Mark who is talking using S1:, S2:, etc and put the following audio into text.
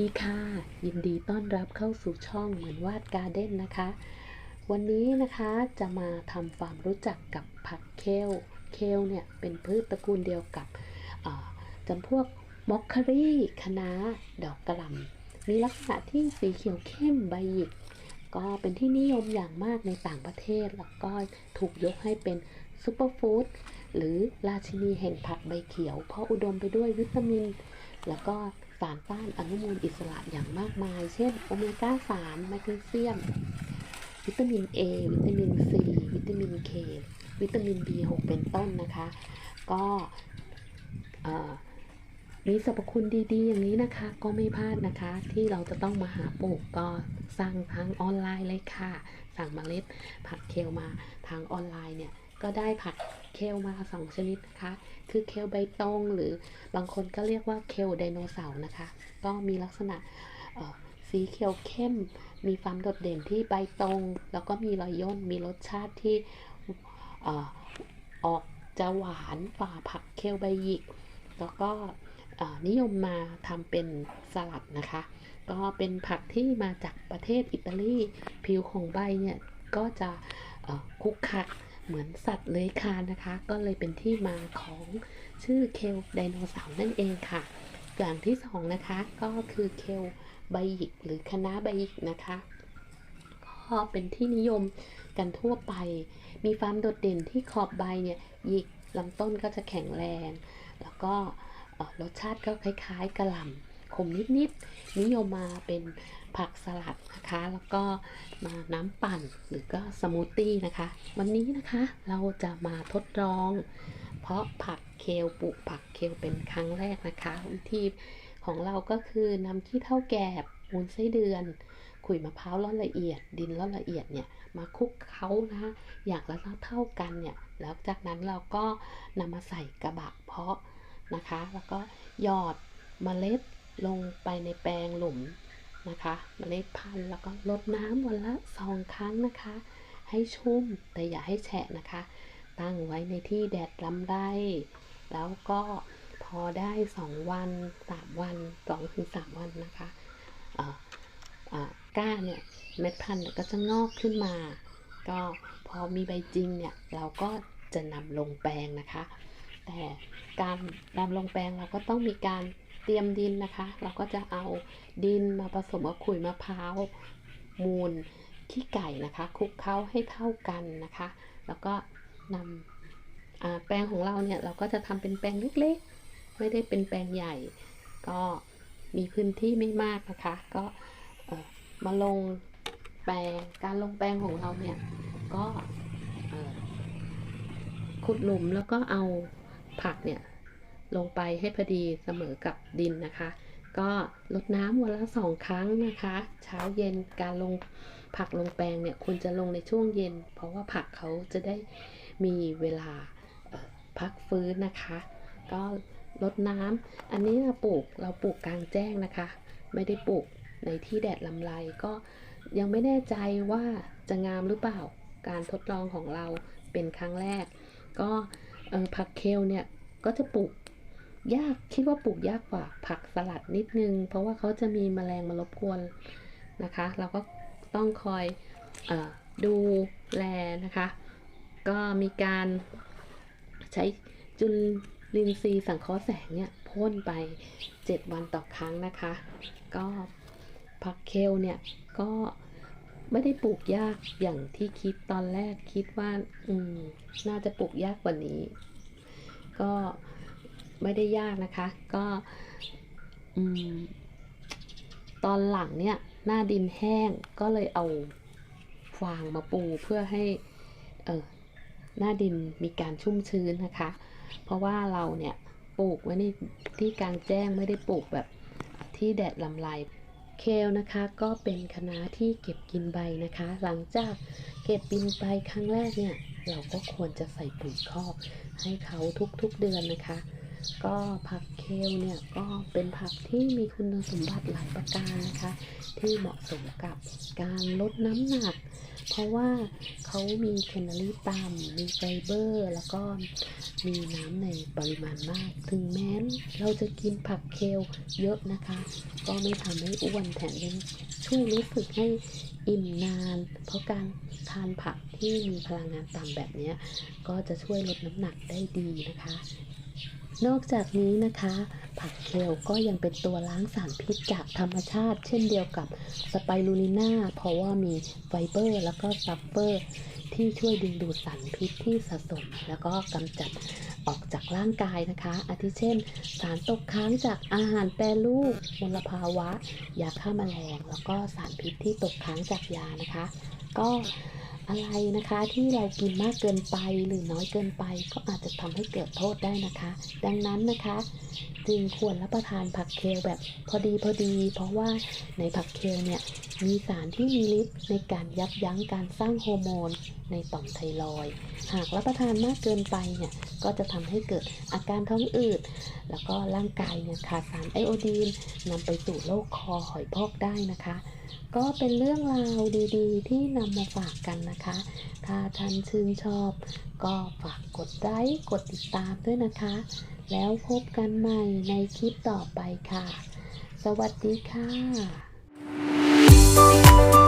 S1: ดีค่ะ ยินดีต้อนรับเข้าสู่ช่องเหมือนวาดการ์เด้นนะคะ วันนี้นะคะจะมาทำความรู้จักกับผักเคลเคลเนี่ยเป็นพืชตระกูลเดียวกับจำพวกมอคคารีคะน้าดอกกระหล่ำมีลักษณะที่สีเขียวเข้มใบหยิก ก็เป็นที่นิยมอย่างมากในต่างประเทศ แล้วก็ถูกยกให้เป็นซูเปอร์ฟู้ดหรือราชินีแห่งผักใบเขียว เพราะอุดมไปด้วยวิตามิน แล้วก็สารต้านอนุมูลอิสระอย่างมากมาย เช่นโอเมก้า 3 แมกนีเซียม วิตามิน A วิตามิน C วิตามิน K วิตามิน B6 เป็นต้นนะคะ ก็มีสรรพคุณดีๆ อย่างนี้นะคะ ก็ไม่พลาดนะคะ ที่เราจะต้องมาหาปลูกก็สั่งทางออนไลน์เลยค่ะ สั่งเมล็ดผักเคลมาทางออนไลน์เนี่ย ก็ได้ผัก เคลมาสองชนิดนะคะ คือเคลใบตองหรือบางคนก็เรียกว่าเคลไดโนเสาร์นะคะ ก็มีลักษณะสีเขียวเข้ม มีความโดดเด่นที่ใบตรงแล้วก็มีรอยย่น มีรสชาติที่อออกจะหวานฝ่าผักเคลใบหยิก แล้วก็นิยมมาทำเป็นสลัดนะคะ ก็เป็นผักที่มาจากประเทศอิตาลี ผิวของใบเนี่ยก็จะคุกคัก เหมือนสัตว์เลื้อยคลานนะคะ ก็เลยเป็นที่มาของชื่อเคลไดโนเสาร์นั่นเองค่ะ อย่างที่สองนะคะก็คือเคลใบหยิกหรือคณะใบหยิกนะคะก็เป็นที่นิยมกันทั่วไป มีความโดดเด่นที่ขอบใบเนี่ยหยิกลำต้นก็จะแข็งแรง แล้วก็รสชาติก็คล้ายๆกระหล่ำ ขมนิดๆ นิยมมาเป็นผักสลัดนะคะ แล้วก็มาน้ำปั่นหรือก็สมูทตี้นะคะ วันนี้นะคะเราจะมาทดลอง เพราะผักเคลปลูกผักเคลเป็นครั้งแรกนะคะ วิธีของเราก็คือนำขี้เท่าแกบมูลไส้เดือน ขุยมะพร้าวร่อนละเอียด ดินร่อนละเอียดเนี่ยมาคลุกเคล้านะคะอย่างละเท่ากันเนี่ยแล้วจากนั้นเราก็นำมาใส่กระบะเพาะนะคะ แล้วก็หยอดเมล็ด ลงไปในแปลงหลุมนะคะมเมล็ดพันธุ์แล้วก็ลดน้ำวันละสองครั้งนะคะ ให้ชุ่มแต่อย่าให้แฉะนะคะ ตั้งไว้ในที่แดดลำไรแล้วก็พอได้สองวันสามวันสองถึงสามวันนะคะก้านเนี่ยเม็ดพันธุ์ก็จะงอกขึ้นมา ก็พอมีใบจริงเนี่ยเราก็จะนำลงแปลงนะคะ แต่การนำลงแปลงเราก็ต้องมีการ เตรียมดินนะคะ เราก็จะเอาดินมาผสมกับขุยมะพร้าวมูลขี้ไก่นะคะคลุกเคล้าให้เท่ากันนะคะ แล้วก็นำแปลงของเราเนี่ยเราก็จะทำเป็นแปลงเล็กๆ ไม่ได้เป็นแปลงใหญ่ ก็มีพื้นที่ไม่มากนะคะ ก็มาลงแปลงการลงแปลงของเราเนี่ยก็ขุดหลุมแล้วก็เอาผักเนี่ย ลงไปให้พอดีเสมอกับดินนะคะ ก็ลดน้ำวันละสองครั้งนะคะ เช้าเย็นการลงผักลงแปลงเนี่ยควรจะลงในช่วงเย็น เพราะว่าผักเขาจะได้มีเวลาพักฟื้นนะคะ ก็ลดน้ำอันนี้เราปลูกเราปลูกกลางแจ้งนะคะ ไม่ได้ปลูกในที่แดดลำไรก็ยังไม่แน่ใจว่าจะงามหรือเปล่าการทดลองของเราเป็นครั้งแรก ก็ผักเคลเนี่ยก็จะปลูก ยากคิดว่าปลูกยากกว่าผักสลัดนิดนึง เพราะว่าเขาจะมีแมลงมารบกวนนะคะ เราก็ต้องคอยออดูแลนะคะ ก็มีการใช้จุลินทรีย์สังเคราะห์แสงเนี่ยพ่นไป 7 วันต่อครั้งนะคะ ก็ผักเคลเนี่ยก็ไม่ได้ปลูกยากอย่างที่คิดตอนแรกคิดว่า อืม น่าจะปลูกยากกว่านี้ ก็ ไม่ได้ยากนะคะ ก็อตอนหลังเนี่ยหน้าดินแห้งก็เลยเอาฟางมาปูเพื่อให้เออหน้าดินมีการชุ่มชื้นนะคะ เพราะว่าเราเนี่ยปลูกไว้ในที่กลางแจ้งไม่ได้ปลูกแบบที่แดดลำไรเคลนะคะก็เป็นคณะที่เก็บกินใบนะคะ หลังจากเก็บกินใบครั้งแรกเนี่ย เราก็ควรจะใส่ปุ๋ยคอกให้เขาทุกๆเดือนนะคะ ก็ผักเคลเนี่ยก็เป็นผักที่มีคุณสมบัติหลายประการนะคะ ที่เหมาะสมกับการลดน้ำหนัก เพราะว่าเขามีแคลอรี่ต่ำมีไฟเบอร์ แล้วก็มีน้ำในปริมาณมาก ถึงแม้เราจะกินผักเคลเยอะนะคะ ก็ไม่ทำให้อ้วนแถมยังช่วยรู้สึกให้อิ่มนาน เพราะการทานผักที่มีพลังงานต่ำแบบนี้ก็จะช่วยลดน้ำหนักได้ดีนะคะ นอกจากนี้นะคะ ผักเคลก็ยังเป็นตัวล้างสารพิษจากธรรมชาติ เช่นเดียวกับสไปรูลิน่าเพราะว่ามีไฟเบอร์ แล้วก็ซัฟเฟอร์ ที่ช่วยดึงดูดสารพิษที่สะสม แล้วก็กำจัดออกจากร่างกายนะคะ อาทิเช่น สารตกค้างจากอาหารแปรรูปมลภาวะ ยาฆ่าแมลง แล้วก็สารพิษที่ตกค้างจากยานะคะ ก็ อะไรนะคะที่เรากินมากเกินไปหรือน้อยเกินไป ก็อาจจะทำให้เกิดโทษได้นะคะ ดังนั้นนะคะ จึงควรรับประทานผักเคลแบบพอดีพอดี เพราะว่าในผักเคลเนี่ยมีสารที่มีฤทธิ์ในการยับยั้งการสร้างโฮอร์โมนในต่อมไทรอยหากรับประทานมากเกินไปเนี่ยก็จะทำให้เกิดอาการท้องอืด แล้วก็ร่างกายเนี่ยขาดสารไอโอดีนนำไปสู่โรคคอหอยพอกได้นะคะ ก็เป็นเรื่องราวดีๆ ที่นำมาฝากกันนะคะ ถ้าท่านชื่นชอบ ก็ฝากกดไลค์กดติดตามด้วยนะคะ แล้วพบกันใหม่ในคลิปต่อไปค่ะ สวัสดีค่ะ